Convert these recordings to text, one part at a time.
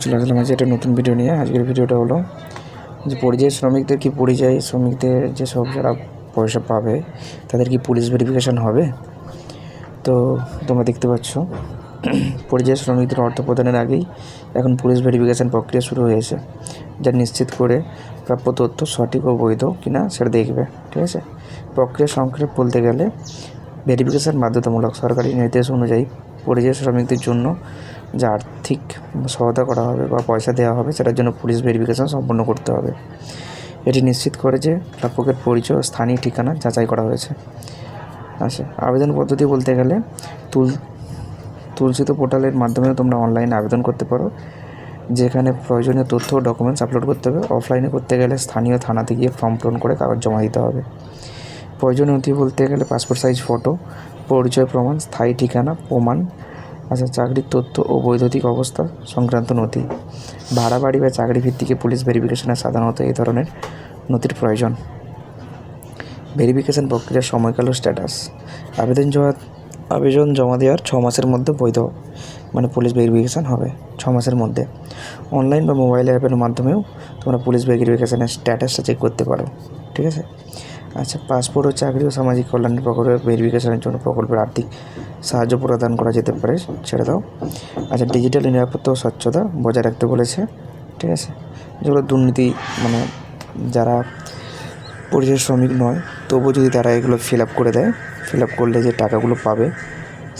চলে আসলাম আজকে একটা নতুন ভিডিও নিয়ে। আজকের ভিডিওটা হলো যে পরিযায়ী শ্রমিকদের কি পরিযায়ী শ্রমিকদের যে সব যারা পয়সা পাবে, তাদের কি পুলিশ ভেরিফিকেশান হবে? তো তোমরা দেখতে পাচ্ছ, পরিযায়ী শ্রমিকদের অর্থ প্রদানের আগেই এখন পুলিশ ভেরিফিকেশান প্রক্রিয়া শুরু হয়েছে, যা নিশ্চিত করে প্রাপ্য তথ্য সঠিক ও বৈধ কিনা সেটা দেখবে, ঠিক আছে? প্রক্রিয়া সংক্ষেপ বলতে গেলে ভেরিফিকেশান বাধ্যতামূলক সরকারি নির্দেশ অনুযায়ী পরিযায়ী শ্রমিকদের জন্য, যা আর্থিক সহায়তা করা হবে বা পয়সা দেওয়া হবে, সেটার জন্য পুলিশ ভেরিফিকেশান সম্পন্ন করতে হবে। এটি নিশ্চিত করে যে প্রাপকের পরিচয় স্থানীয় ঠিকানা যাচাই করা হয়েছে। আচ্ছা আবেদন পদ্ধতি বলতে গেলে, তুল, তুলসিত পোর্টালের মাধ্যমেও তোমরা অনলাইনে আবেদন করতে পারো, যেখানে প্রয়োজনীয় তথ্য ও ডকুমেন্টস আপলোড করতে হবে। অফলাইনে করতে গেলে স্থানীয় থানাতে গিয়ে ফর্ম পূরণ করে কাগজ জমা দিতে হবে। প্রয়োজনীয় নথি বলতে গেলে পাসপোর্ট সাইজ ফটো পরিচয় প্রমাণ, স্থায়ী ঠিকানা, প্রমাণ আচ্ছা চাকরির তথ্য ও বৈদ্যুতিক অবস্থা সংক্রান্ত নথি। ভাড়া বাড়ি বা চাকরি ভিত্তিকে পুলিশ ভেরিফিকেশনে সাধারণত এই ধরনের নথির প্রয়োজন। ভেরিফিকেশন প্রক্রিয়ার সময়কাল ও স্ট্যাটাস আবেদন জমা আবেদন জমা দেওয়ার ছ মাসের মধ্যে বৈধ মানে পুলিশ ভেরিফিকেশান হবে ছ মাসের মধ্যে। অনলাইন বা মোবাইল অ্যাপের মাধ্যমেও তোমরা পুলিশ ভেরিফিকেশানের স্ট্যাটাসটা চেক করতে পারো, ঠিক আছে? আচ্ছা পাসপোর্ট ও চাকরি ও সামাজিক কল্যাণের প্রকল্পের ভেরিফিকেশনের জন্য প্রকল্পের আর্থিক সাহায্য প্রদান করা যেতে পারে, ছেড়ে দাও। আচ্ছা ডিজিটাল নিরাপত্তা ও স্বচ্ছতা বজায় রাখতে বলেছে, ঠিক আছে? যেগুলো দুর্নীতি মানে যারা পরিযায়ী শ্রমিক নয়, তবুও যদি তারা এগুলো ফিল আপ করে দেয় ফিল আপ করলে যে টাকাগুলো পাবে,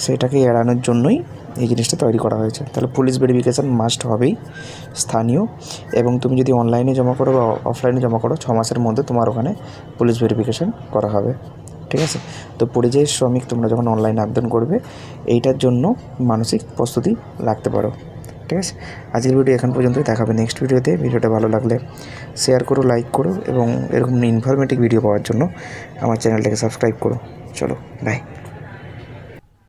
সেটাকে এড়ানোর জন্যই এই জিনিসটা তৈরি করা হয়েছে। তাহলে পুলিশ ভেরিফিকেশান মাস্ট হবেই, স্থানীয়। এবং তুমি যদি অনলাইনে জমা করো বা অফলাইনে জমা করো, ছ মাসের মধ্যে তোমার ওখানে পুলিশ ভেরিফিকেশান করা হবে। ঠিক আছে? তো পরিযায়ী শ্রমিক তোমরা যখন অনলাইনে আবেদন করবে, এইটার জন্য মানসিক প্রস্তুতি রাখতে পারো। ঠিক আছে? আজকের ভিডিও এখন পর্যন্তই। দেখাবে নেক্সট ভিডিওতে ভিডিওটা ভালো লাগলে শেয়ার করো লাইক করো এবং এরকম ইনফরমেটিভ ভিডিও পাওয়ার জন্য আমার চ্যানেলটাকে সাবস্ক্রাইব করো। চলো বাই